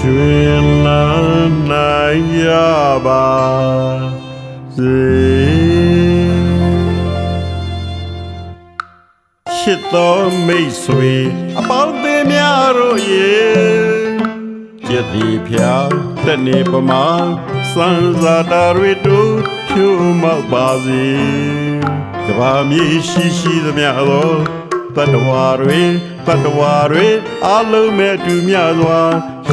ရွှင်လန်းနိုင်ကြပါစေချစ်တော်မိတ်ဆွေအပေါင်းအသင်းများတို့ရဲ့ကျက်ဒီဖျားတနေ့ပမာစံစာတာတွေတို့ဖြိုးမောက်ပါစေကဘာမြေရှိရှိသမျှသော တတဝါတွေတတဝါတွေအလုံးမဲ့တူမြစွာ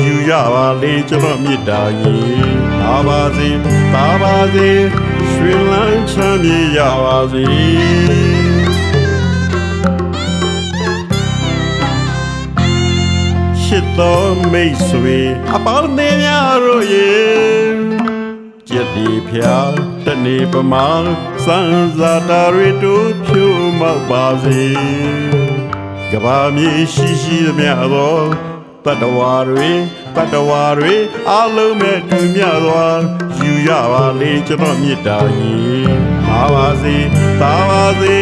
ယူရပါလေကျွန်တော်မြတ်တာကြီးသာပါစေသာပါစေရွှင်လန်းချမ်းမြေရပါစေချစ်တော်မိတ်ဆွေအပေါင်းအသင်းများတို့ရဲ့ကျက်ဒီဖျားတနေ့ပမာ စံစာတာတွေတို့ဖြိုးမောက်ပါစေကဘာမြေရှိရှိသမျှသောတတဝါတွေတတဝါတွေအလုံးမဲ့တူမြစွာယူရပါလေကျွန်တော်မြတ်တာကြီးပါပါစေတာပါစေ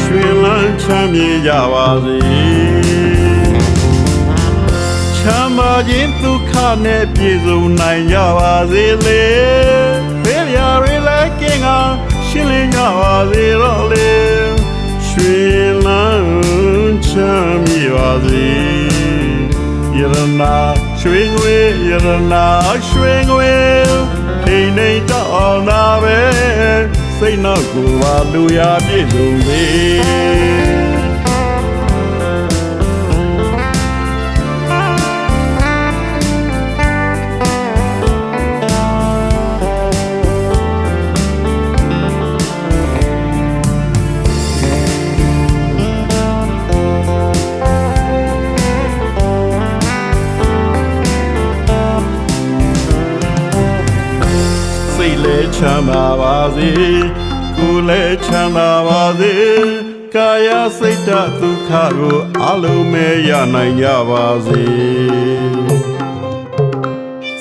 ရွှင်လန်းချမ်းမြေကြပါစေချမ်းသာခြင်းဒုက္ခနဲ့ပြည့်စုံနိုင်ကြပါစေလေ ကြပါစေတော့လေရွှေလန်းချမ်းမြေပါစေယရနာရွှေငွေယရနာရွှေငွေထိန်နေတော့နာပဲစိတ်နောက်ကိုပါလူရပြည့်စုံစေ လည်းချမ်းသာပါစေကိုယ်လည်းချမ်းသာပါစေကာယစိတ်ဓာတ်ဒုက္ခကိုအလုံးမဲ့ရနိုင်ကြပါစေ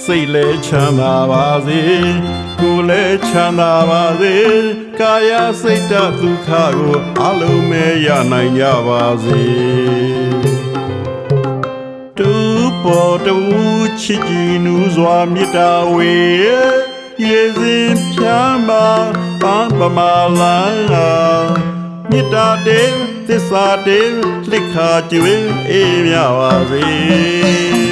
စိတ်လည်းချမ်းသာပါစေကိုယ်လည်းချမ်းသာပါစေကာယစိတ်ဓာတ်ဒုက္ခကိုအလုံးမဲ့ရနိုင်ကြပါစေတူပေါ်တူချစ်ကြည်နူးစွာမြတ်တာဝေ ရေစဉ်ဖြမ်းပါပန်းပမာလာမြတ်တာတေသစ္စာတေလက်ခါကျွေးအေးမြပါစေ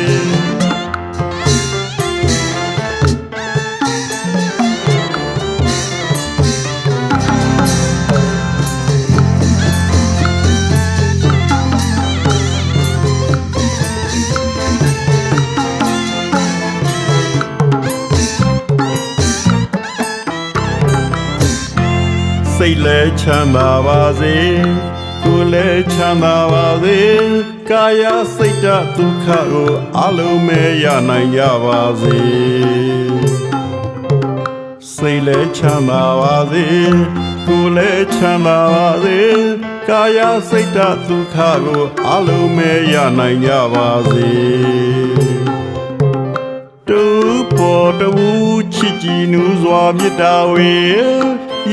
စိတ်လည်းချမ်းသာပါစေကိုယ်လည်းချမ်းသာပါစေကာယစိတ်ဓာတ်ဒုက္ခကိုအလုံးမဲ့ရနိုင်ကြပါစေစိတ်လည်းချမ်းသာပါစေကိုယ်လည်းချမ်းသာပါစေကာယစိတ်ဓာတ်ဒုက္ခကိုအလုံးမဲ့ရနိုင်ကြပါစေတူပေါ်တူချစ်ကြည်နူးစွာမြတ်တာဝေ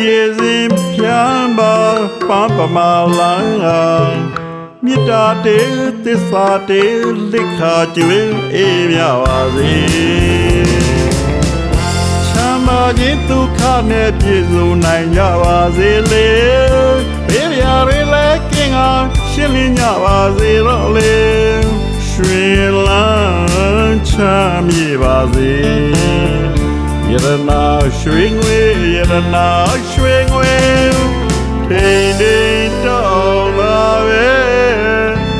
ရေစဉ်ဖြ မ်းပါပန်းပမာလာမြတ်တာတေသစ္စာတေလက်ခါကျွေးအေးမြပါစေချမ်းသာခြင်းဒုက္ခနဲ့ပြည့်စုံနိုင်ကြပါစေလေဘေးရာတွေလည်းကင်းအောင်ရှင်းလင်းကြပါစေတော့လေရွှင်လန်းချမ်းမြေပါစေယရနာရွှေငွေယရနာရွှေငွေ ထိန်ထိန်တော်လာပဲ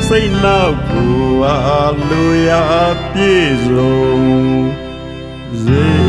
စိတ်နောက်ကိုအလိုရာပြည့်စုံစေ